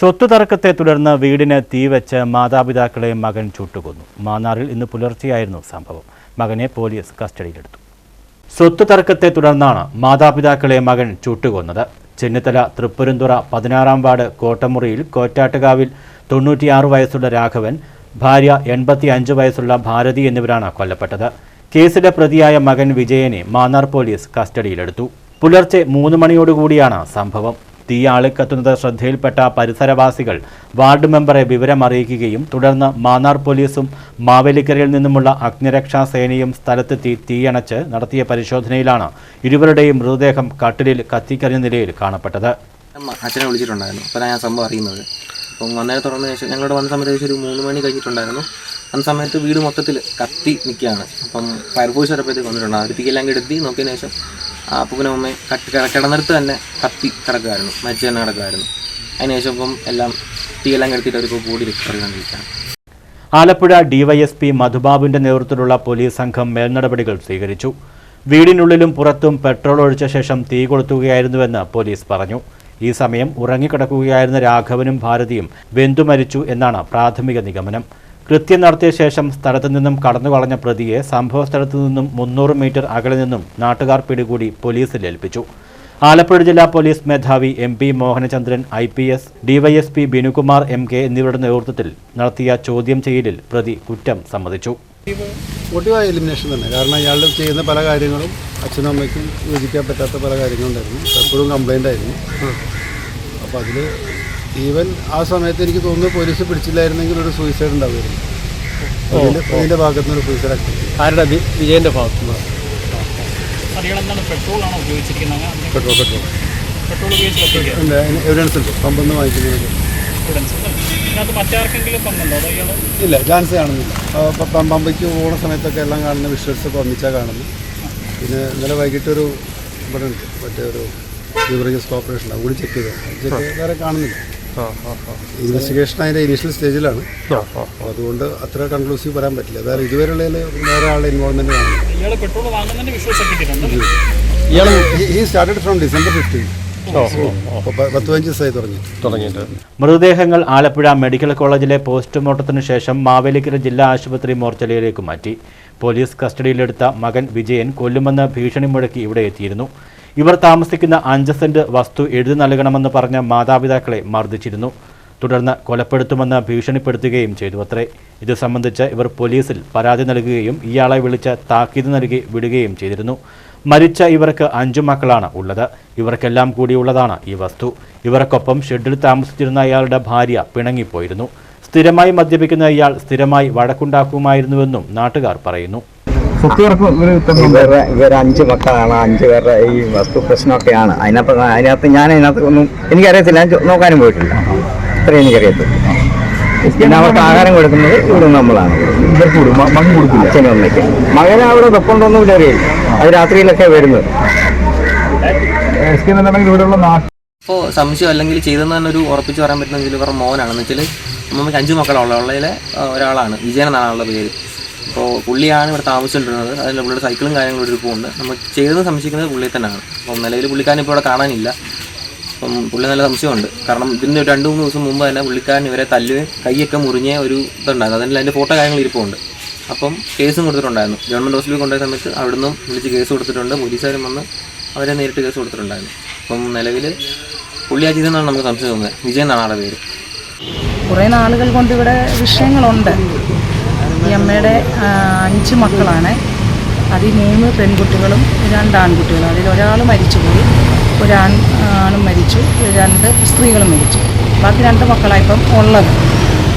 സ്വത്ത് തർക്കത്തെ തുടർന്ന് വീടിന് തീവെച്ച് മാതാപിതാക്കളെ മകൻ ചുട്ടുകൊന്നു. മാന്നാറിൽ ഇന്ന് പുലർച്ചെയായിരുന്നു സംഭവം. മകനെ പോലീസ് കസ്റ്റഡിയിലെടുത്തു. സ്വത്ത് തർക്കത്തെ തുടർന്നാണ് മാതാപിതാക്കളെ മകൻ ചുട്ടുകൊന്നത്. ചെന്നിത്തല തൃപ്പുരന്തുറ പതിനാറാം വാർഡ് കോട്ടമുറിയിൽ കോറ്റാട്ടുകാവിൽ തൊണ്ണൂറ്റിയാറ് വയസ്സുള്ള രാഘവൻ ഭാര്യ എൺപത്തി അഞ്ച് വയസ്സുള്ള ഭാരതി എന്നിവരാണ് കൊല്ലപ്പെട്ടത്. കേസിലെ പ്രതിയായ മകൻ വിജയനെ മാന്നാർ പോലീസ് കസ്റ്റഡിയിലെടുത്തു. പുലർച്ചെ മൂന്ന് മണിയോടുകൂടിയാണ് സംഭവം. തീ ആളിക്കത്തുന്നത് ശ്രദ്ധയിൽപ്പെട്ട പരിസരവാസികൾ വാർഡ് മെമ്പറെ വിവരമറിയിക്കുകയും തുടർന്ന് മാന്നാർ പോലീസും മാവേലിക്കരയിൽ നിന്നുമുള്ള അഗ്നിരക്ഷാ സേനയും സ്ഥലത്തെത്തി തീയണച്ച് നടത്തിയ പരിശോധനയിലാണ് ഇരുവരുടെയും മൃതദേഹം കട്ടിലിൽ കത്തിക്കരിഞ്ഞ നിലയിൽ കാണപ്പെട്ടത്. അച്ഛനെ വിളിച്ചിട്ടുണ്ടായിരുന്നു. അപ്പോൾ ഞാൻ സംഭവം അറിയുന്നത്. അപ്പം വന്നതിനെ തുടർന്ന് ശേഷം ഞങ്ങളോട് വന്ന സമയത്ത് ഏകദേശം ഒരു മൂന്ന് മണി കഴിഞ്ഞിട്ടുണ്ടായിരുന്നു. അന്ന് സമയത്ത് വീട് മൊത്തത്തിൽ കത്തി നിൽക്കുകയാണ്. അപ്പം ഫയർഫോഴ്സ് വരപ്പോഴത്തേക്ക് വന്നിട്ടുണ്ട്. അവർ തീയെല്ലാം കെടുത്തി നോക്കിയതിന് ശേഷം ആ അപ്പൂപ്പനും അമ്മയും കിടന്നിടത്ത് തന്നെ കത്തി കിടക്കുമായിരുന്നു. മരിച്ചു തന്നെ കിടക്കുമായിരുന്നു. അതിനുശേഷം ഇപ്പം എല്ലാം തീയെല്ലാം കെടുത്തിട്ട് അവരിപ്പോൾ കൂടി റിക്കവറി ആലപ്പുഴ ഡിവൈഎസ്പി മധുബാബുവിന്റെ നേതൃത്വത്തിലുള്ള പോലീസ് സംഘം മേൽനടപടികൾ സ്വീകരിച്ചു. വീടിനുള്ളിലും പുറത്തും പെട്രോൾ ഒഴിച്ച ശേഷം തീ കൊളുത്തുകയായിരുന്നുവെന്ന് പോലീസ് പറഞ്ഞു. ഈ സമയം ഉറങ്ങിക്കിടക്കുകയായിരുന്ന രാഘവനും ഭാരതിയും വെന്തു മരിച്ചു എന്നാണ് പ്രാഥമിക നിഗമനം. കൃത്യം നടത്തിയ ശേഷം സ്ഥലത്തു നിന്നും കടന്നു കളഞ്ഞ പ്രതിയെ സംഭവ സ്ഥലത്തു നിന്നും മുന്നൂറ് മീറ്റർ അകലെ നിന്നും നാട്ടുകാർ പിടികൂടി പോലീസിൽ ഏൽപ്പിച്ചു. ആലപ്പുഴ ജില്ലാ പോലീസ് മേധാവി M P Mohanachandran I P S DYSP Binukumar M K എന്നിവരുടെ നേതൃത്വത്തിൽ നടത്തിയ ചോദ്യം ചെയ്യലിൽ പ്രതി കുറ്റം സമ്മതിച്ചു. മോട്ടീവായ എലിമിനേഷൻ തന്നെ. കാരണം ഇയാളുടെ ചെയ്യുന്ന പല കാര്യങ്ങളും അച്ഛനും അമ്മയ്ക്കും യോജിക്കാൻ പറ്റാത്ത പല കാര്യങ്ങളുണ്ടായിരുന്നു. എപ്പോഴും കംപ്ലൈന്റ് ആയിരുന്നു. അപ്പോൾ അതിൽ ഈവൻ ആ സമയത്ത് എനിക്ക് തോന്നുന്നു പോലീസ് പിടിച്ചില്ലായിരുന്നെങ്കിൽ ഒരു സൂയിസൈഡ് ഉണ്ടാവുമായിരുന്നു. ഭാഗത്ത് നിന്ന് ഒരു സൂയിസൈഡ് ആക്ടിവിറ്റി ആരുടെ? വിജയന്റെ ഭാഗത്തു നിന്ന്. Petrol petrol. എവിഡൻസ് ഉണ്ട്. പമ്പൊന്ന് വാങ്ങിക്കുന്നത്. ഇല്ല ചാൻസ് കാണുന്നില്ല. പമ്പയ്ക്ക് പോകുന്ന സമയത്തൊക്കെ എല്ലാം കാണുന്ന വിഷ്വൽസ് ഒക്കെ ഒന്നിച്ചാൽ കാണുന്നു പിന്നെ ഇന്നലെ വൈകിട്ടൊരു ഇവിടെ ഉണ്ട്. മറ്റേ ഒരു ബിവറേജസ് കോർപ്പറേഷൻ അവിടെ കൂടി ചെക്ക് ചെയ്തു. ചെക്ക് ചെയ്ത് വേറെ കാണുന്നില്ല. ഇൻവെസ്റ്റിഗേഷൻ അതിന്റെ ഇനീഷ്യൽ സ്റ്റേജിലാണ് അതുകൊണ്ട് അത്ര കൺക്ലൂസീവ് വരാൻ പറ്റില്ല. അതായത് ഇതുവരെയുള്ള വേറെ ആളുടെ ഇൻവോൾവ്മെന്റ് ഈ സ്റ്റാർട്ടഡ് ഫ്രം ഡിസംബർ ഫിഫ്റ്റീൻ മൃതദേഹങ്ങൾ ആലപ്പുഴ മെഡിക്കൽ കോളേജിലെ പോസ്റ്റ്മോർട്ടത്തിന് ശേഷം മാവേലിക്കര ജില്ലാ ആശുപത്രി മോർച്ചറിയിലേക്ക് മാറ്റി. പോലീസ് കസ്റ്റഡിയിലെടുത്ത മകൻ വിജയൻ കൊല്ലുമെന്ന് ഭീഷണി മുഴക്കി ഇവിടെ എത്തിയിരുന്നു. ഇവർ താമസിക്കുന്ന അഞ്ച് സെന്റ് വസ്തു എഴുതി നൽകണമെന്ന് പറഞ്ഞ മാതാപിതാക്കളെ മർദ്ദിച്ചിരുന്നു. തുടർന്ന് കൊലപ്പെടുത്തുമെന്ന് ഭീഷണിപ്പെടുത്തുകയും ചെയ്തു അത്രേ. ഇത് സംബന്ധിച്ച് ഇവർ പോലീസിൽ പരാതി നൽകുകയും ഇയാളെ വിളിച്ച് താക്കീത് നൽകി വിടുകയും ചെയ്തിരുന്നു. മരിച്ച ഇവർക്ക് അഞ്ചു മക്കളാണ് ഉള്ളത്. ഇവർക്കെല്ലാം കൂടിയുള്ളതാണ് ഈ വസ്തു. ഇവർക്കൊപ്പം ഷെഡിൽ താമസിച്ചിരുന്ന അയാളുടെ ഭാര്യ പിണങ്ങിപ്പോയിരുന്നു. സ്ഥിരമായി മദ്യപിക്കുന്ന ഇയാൾ സ്ഥിരമായി വഴക്കുണ്ടാക്കുമായിരുന്നുവെന്നും നാട്ടുകാർ പറയുന്നു. ഇവർ അഞ്ച് മക്കളാണ്. അഞ്ച് പേരുടെ ഈ വസ്തു പ്രശ്നമൊക്കെയാണ്. അതിനകത്ത് അതിനകത്ത് ഞാൻ അതിനകത്ത് ഒന്നും എനിക്കറിയത്തില്ല. ഞാൻ നോക്കാനും പോയിട്ടില്ല. ഇത്രയും എനിക്കറിയത്തില്ല പിന്നെ അവർക്ക് ആഹാരം കൊടുക്കുന്നത് ഇവിടെ നമ്മളാണ്. അച്ഛനും അമ്മയ്ക്ക്. മകനെ അവിടെ വെപ്പുണ്ടോന്നും ഇവിടെ അറിയില്ല അത് രാത്രിയിലൊക്കെ വരുന്നത്. അപ്പോൾ സംശയം അല്ലെങ്കിൽ ചെയ്തെന്ന് തന്നെ ഒരു ഉറപ്പിച്ച് പറയാൻ പറ്റുന്ന ഇതിൽ ഇവരുടെ മോനാണെന്ന് വെച്ചാൽ അമ്മമ്മയ്ക്ക് അഞ്ച് മക്കളുള്ള ഉള്ളതിലെ ഒരാളാണ്. വിജയൻ എന്നാണ് ആളുടെ പേര്. അപ്പോൾ പുള്ളിയാണ് ഇവിടെ താമസിച്ചുകൊണ്ടിരുന്നത് അതിന്റെ പുള്ളിയുടെ സൈക്കിളും കാര്യങ്ങളും ഒരു പോകുന്നുണ്ട് നമ്മൾ ചെയ്തത് സംശയിക്കുന്നത് പുള്ളിയെ തന്നെയാണ്. അപ്പം നിലവിൽ പുള്ളിക്കാരൻ ഇപ്പോൾ ഇവിടെ കാണാനില്ല. അപ്പം പുള്ളി നല്ല സംശയമുണ്ട്. കാരണം ഇതിന് രണ്ട് മൂന്ന് ദിവസം മുമ്പ് തന്നെ പുള്ളിക്കാരൻ ഇവരെ തല്ലുകയും കൈയൊക്കെ മുറിഞ്ഞ ഒരു ഇതുണ്ടായിരുന്നു. അതിൽ അതിന്റെ ഫോട്ടോ കാര്യങ്ങൾ ഇരിപ്പുണ്ട്. അപ്പം കേസും കൊടുത്തിട്ടുണ്ടായിരുന്നു. ഗവൺമെന്റ് ഹോസ്പിറ്റലിൽ കൊണ്ടുപോയ സമയത്ത് അവിടുന്ന് വിളിച്ച് കേസ് കൊടുത്തിട്ടുണ്ട്. പോലീസുകാരും വന്ന് അവരെ നേരിട്ട് കേസ് കൊടുത്തിട്ടുണ്ടായിരുന്നു. അപ്പം നിലവിൽ പുള്ളി അജിത് എന്നാണ് നമുക്ക് സംശയം തോന്നുന്നത്. വിജയൻ എന്നാണ് ആളുടെ പേര്. കുറേ നാളുകൾ കൊണ്ട് ഇവിടെ വിഷയങ്ങളുണ്ട്. ഈ അമ്മയുടെ അഞ്ച് മക്കളാണ്. അതിൽ മൂന്ന് പെൺകുട്ടികളും രണ്ട് ആൺകുട്ടികളും. അതിൽ ഒരാൾ മരിച്ചുപോയി ഒരാൺ ആണും മരിച്ചു രണ്ട് സ്ത്രീകളും മരിച്ചു. ബാക്കി രണ്ട് മക്കളാണ് ഇപ്പം ഉള്ളത്.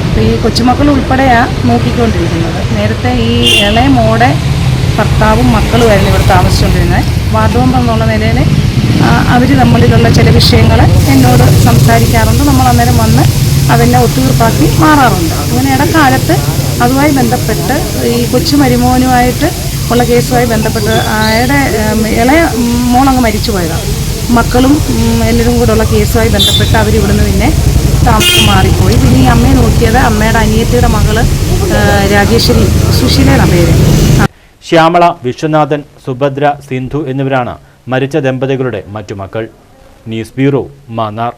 അപ്പോൾ ഈ കൊച്ചുമക്കൾ ഉൾപ്പെടെയാണ് നോക്കിക്കൊണ്ടിരിക്കുന്നത്. നേരത്തെ ഈ ഇളയ മോടെ ഭർത്താവും മക്കളുമായിരുന്നു ഇവിടെ താമസിച്ചുകൊണ്ടിരുന്നത്. വാർഡ് മെമ്പർ എന്നുള്ള നിലയിൽ അവർ തമ്മിലുള്ള ചില വിഷയങ്ങൾ എന്നോട് സംസാരിക്കാറുണ്ട്. നമ്മൾ അന്നേരം വന്ന് അതെന്നെ ഒത്തുതീർപ്പാക്കി മാറാറുണ്ട്. അങ്ങനെ ഇടക്കാലത്ത് അതുമായി ബന്ധപ്പെട്ട് ഈ കൊച്ചു മരുമോനുമായിട്ട് ഉള്ള കേസുമായി ബന്ധപ്പെട്ട് അയാളുടെ ഇളയ മോളങ്ങ് മരിച്ചു പോയതാണ് മക്കളും എല്ലാവരും കൂടെ ഉള്ള കേസുമായി ബന്ധപ്പെട്ട് അവർ ഇവിടുന്ന് പിന്നെ താമസം മാറിപ്പോയി. പിന്നെ ഈ അമ്മയെ നോക്കിയത് അമ്മയുടെ അനിയത്തിയുടെ മകൾ രാജേശ്വരി സുശീലയുടെ പേര്. ശ്യാമള വിശ്വനാഥൻ സുഭദ്ര സിന്ധു എന്നിവരാണ് മരിച്ച ദമ്പതികളുടെ മറ്റു മക്കൾ. News bureau Mannar.